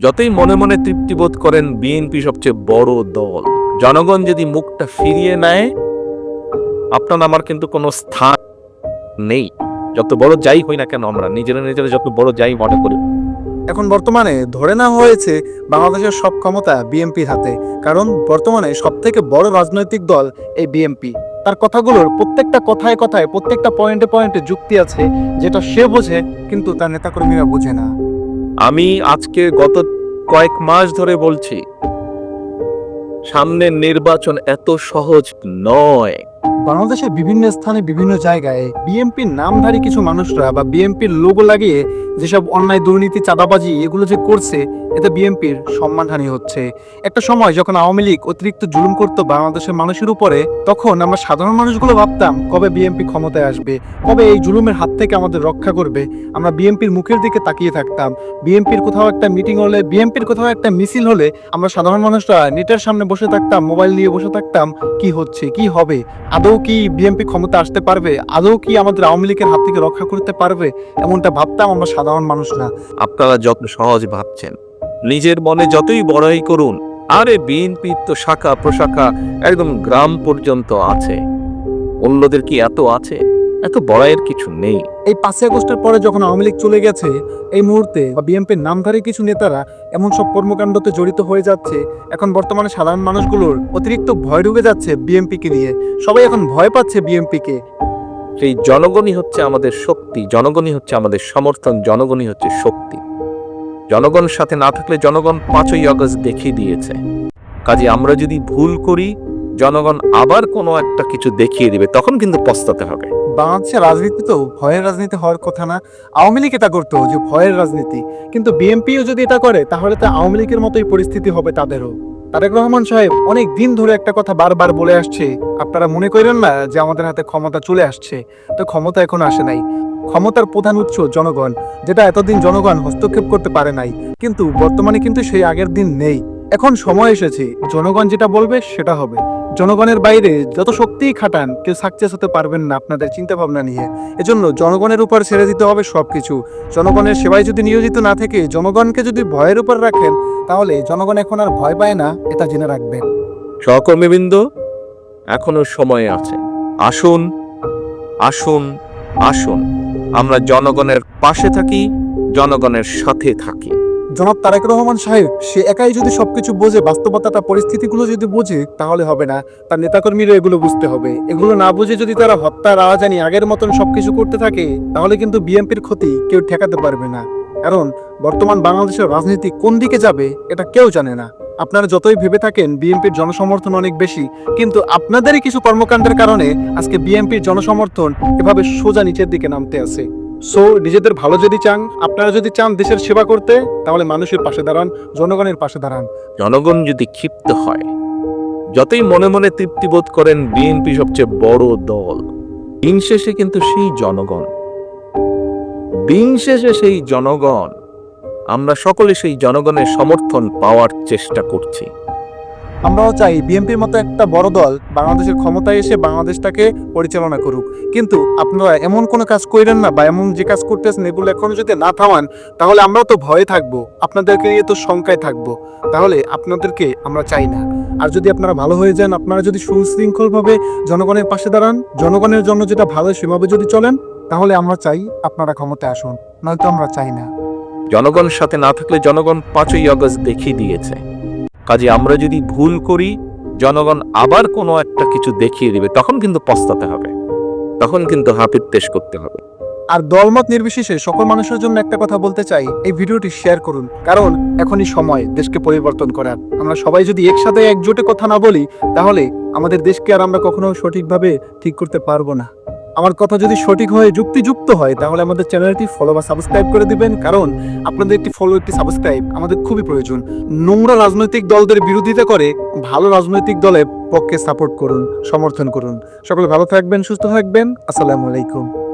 যতই মনে মনে তৃপ্তি বোধ করেন বিএনপি সবচেয়ে বড় দল। জনগণ যদি মুখটা ফিরিয়ে নেয়, আপনার আমার কিন্তু কোনো স্থান নেই। যত বড় যাই হই না কেন আমরা, নিজেরা নিজেরা যত বড় যাই মনে করি। এখন বর্তমানে ধরে নেওয়া হয়েছে বাংলাদেশের সব ক্ষমতা বিএনপির হাতে, কারণ বর্তমানে সব থেকে বড় রাজনৈতিক দল এই বিএনপি তার কথাগুলোর প্রত্যেকটা কথায় কথায়, প্রত্যেকটা পয়েন্টে পয়েন্টে যুক্তি আছে, যেটা সে বোঝে, কিন্তু তার নেতাকর্মীরা বোঝে না। আমি আজকে গত কয়েক মাস ধরে বলছি, সামনের নির্বাচন এত সহজ নয়। বাংলাদেশের বিভিন্ন স্থানে, বিভিন্ন জায়গায় বিএনপির নামধারী কিছু মানুষরা বা বিএনপির লোগো লাগিয়ে যেসব অন্যায় দুর্নীতি, চাঁদাবাজি এগুলো যে করছে এতে বিএনপির সম্মানহানি হচ্ছে। একটা সময় যখন আওয়ামী লীগ অতিরিক্ত জুলুম করতো বাংলাদেশের মানুষের উপরে, তখন আমরা সাধারণ মানুষগুলো ভাবতাম, কবে বিএনপি ক্ষমতায় আসবে, কবে এই জুলুমের হাত থেকে আমাদের রক্ষা করবে। আমরা বিএনপির মুখের দিকে তাকিয়ে থাকতাম। বিএনপির কোথাও একটা মিটিং হলে, বিএনপির কোথাও একটা মিছিল হলে আমরা সাধারণ মানুষরা নেটের সামনে বসে থাকতাম, মোবাইল নিয়ে বসে থাকতাম, কি হচ্ছে, কি হবে? আদৌ কি বিএনপি ক্ষমতা আসতে পারবে? আদৌ কি আমাদের আওয়ামী লীগের হাত থেকে রক্ষা করতে পারবে? এমনটা ভাবতাম আমরা সাধারণ মানুষ না আপনারা যত সহজ ভাবছেন নিজের মনে যতই বড়াই করুন আরে বিএনপি তো শাখা প্রশাখা একদম গ্রাম পর্যন্ত আছে। অন্যদের কি এত আছে? এত বড়াইয়ের কিছু নেই। এই পাঁচই আগস্টের পরে যখন আওয়ামী লীগ চলে গেছে এই মুহূর্তে বা বিএনপির নামধারী কিছু নেতারা এমন সব কর্মকাণ্ডতে জড়িত হয়ে যাচ্ছে এখন বর্তমানে সাধারণ মানুষগুলোর অতিরিক্ত ভয় ঢুকে যাচ্ছে বিএনপিকে নিয়ে। সবাই এখন ভয় পাচ্ছে বিএনপিকে। সেই জনগণই হচ্ছে আমাদের শক্তি জনগণই হচ্ছে আমাদের সমর্থন জনগণই হচ্ছে শক্তি। জনগণ সাথে না থাকলে জনগণ পাঁচই আগস্ট দেখিয়ে দিয়েছে। কাজে আমরা যদি ভুল করি, জনগণ আবার কোনো একটা কিছু দেখিয়ে দিবে, তখন কিন্তু পস্তাতে হবে। বাংলাদেশের রাজনীতি তো ভয়ের রাজনীতি হওয়ার কথা না। আওয়ামী লীগ এটা করতো যে ভয়ের রাজনীতি। কিন্তু বিএনপিও যদি এটা করে, তাহলে তো আওয়ামী লীগের মতোই পরিস্থিতি হবে তাদেরও। তারেক রহমান সাহেব অনেক দিন ধরে একটা কথা বারবার বলে আসছে। আপনারা মনে করেন না যে আমাদের হাতে ক্ষমতা চলে আসছে? তো ক্ষমতা এখনও আসে নাই। ক্ষমতার প্রধান উৎস জনগণ, যেটা এতদিন জনগণ হস্তক্ষেপ করতে পারে নাই, কিন্তু বর্তমানে কিন্তু সেই আগের দিন নেই। এখন সময় এসেছে, জনগণ যেটা বলবে সেটা হবে। জনগণের বাইরে যত শক্তিই খাটান, কেউ সাকসেস হতে পারবেন না আপনাদের চিন্তা ভাবনা নিয়ে। এজন্য জনগণের উপর ছেড়ে দিতে হবে সবকিছু। জনগণের সেবায় যদি নিয়োজিত না থেকে জনগণকে যদি ভয়ের উপর রাখেন, তাহলে জনগণ এখন আর ভয় পায় না, এটা জেনে রাখবেন। সহকর্মীবৃন্দ, এখনও সময় আছে। আসুন আসুন আসুন। আমরা জনগণের পাশে থাকি, জনগণের সাথে থাকি। জনাব তারেক রহমান সাহেব, সে একাই যদি সবকিছু বোঝে, বাস্তবতাটা, পরিস্থিতিগুলো যদি বোঝে, তাহলে হবে না। তার নেতাকর্মীরা এগুলো বুঝতে হবে। এগুলো না বুঝে যদি তারা হত্যার আওয়াজানি আগের মতন সবকিছু করতে থাকে, তাহলে কিন্তু বিএনপির ক্ষতি কেউ ঠেকাতে পারবে না। কারণ বর্তমান বাংলাদেশের রাজনীতি কোন দিকে যাবে, এটা কেউ জানে না। আপনারা যতই ভেবে থাকেন বিএনপির জনসমর্থন অনেক বেশি, কিন্তু আপনাদেরই কিছু কর্মকাণ্ডের কারণে আজকে বিএনপির জনসমর্থন এভাবে সোজা নিচের দিকে নামতে আছে। সো, নিজেদের ভালো যদি চান, আপনারা যদি চান দেশের সেবা করতে, তাহলে মানুষের পাশে দাঁড়ান, জনগণের পাশে দাঁড়ান। জনগণ যদি ক্ষিপ্ত হয়, যতই মনে মনে তৃপ্তি বোধ করেন বিএনপি সবচেয়ে বড় দল, দিন শেষে কিন্তু সেই জনগণ। দিন শেষে সেই জনগণ আমরা সকলে সেই জনগণের সমর্থন পাওয়ার চেষ্টা করছি। আমরাও চাই বিএনপির মতো একটা বড় দল বাংলাদেশের ক্ষমতায় এসে বাংলাদেশটাকে পরিচালনা করুক। কিন্তু আপনারা এমন কোনো কাজ করেন না বা এমন যে কাজ করতেছেন এগুলো এখনও যদি না থামান, তাহলে আমরাও তো ভয়ে থাকব, আপনাদেরকে নিয়ে তো শঙ্কায় থাকব। তাহলে আপনাদেরকে আমরা চাই না। আর যদি আপনারা ভালো হয়ে যান, আপনারা যদি সুশৃঙ্খলভাবে জনগণের পাশে দাঁড়ান, জনগণের জন্য যেটা ভালো সেভাবে যদি চলেন, তাহলে আমরা চাই আপনারা ক্ষমতায় আসুন, নয়তো আমরা চাই না। জনগণ সাথে না থাকলে জনগণ পাঁচই আগস্ট দেখিয়ে দিয়েছে। কাজে আমরা যদি ভুল করি, জনগণ আবার কোনো একটা কিছু দেখিয়ে দিবে, তখন কিন্তু পস্তাতে হবে। তখন কিন্তু হাতের তেশ করতে হবে। আর দলমত নির্বিশেষে সকল মানুষের জন্য একটা কথা বলতে চাই, এই ভিডিওটি শেয়ার করুন। কারণ এখনই সময় দেশকে পরিবর্তন করার। আমরা সবাই যদি একসাথে একজোটে কথা না বলি, তাহলে আমাদের দেশকে আর আমরা কখনো সঠিকভাবে ঠিক করতে পারব না। আমার কথা যদি সঠিক হয় যুক্তিযুক্ত হয়, তাহলে আমাদের চ্যানেলটি ফলো বা সাবস্ক্রাইব করে দিবেন। কারণ আপনাদের একটি ফলো একটি সাবস্ক্রাইব আমাদের খুবই প্রয়োজন। নোংরা রাজনৈতিক দলদের বিরোধিতা করে ভালো রাজনৈতিক দলের পক্ষে সাপোর্ট করুন, সমর্থন করুন। সকলে ভালো থাকবেন, সুস্থ থাকবেন। আসসালামু আলাইকুম।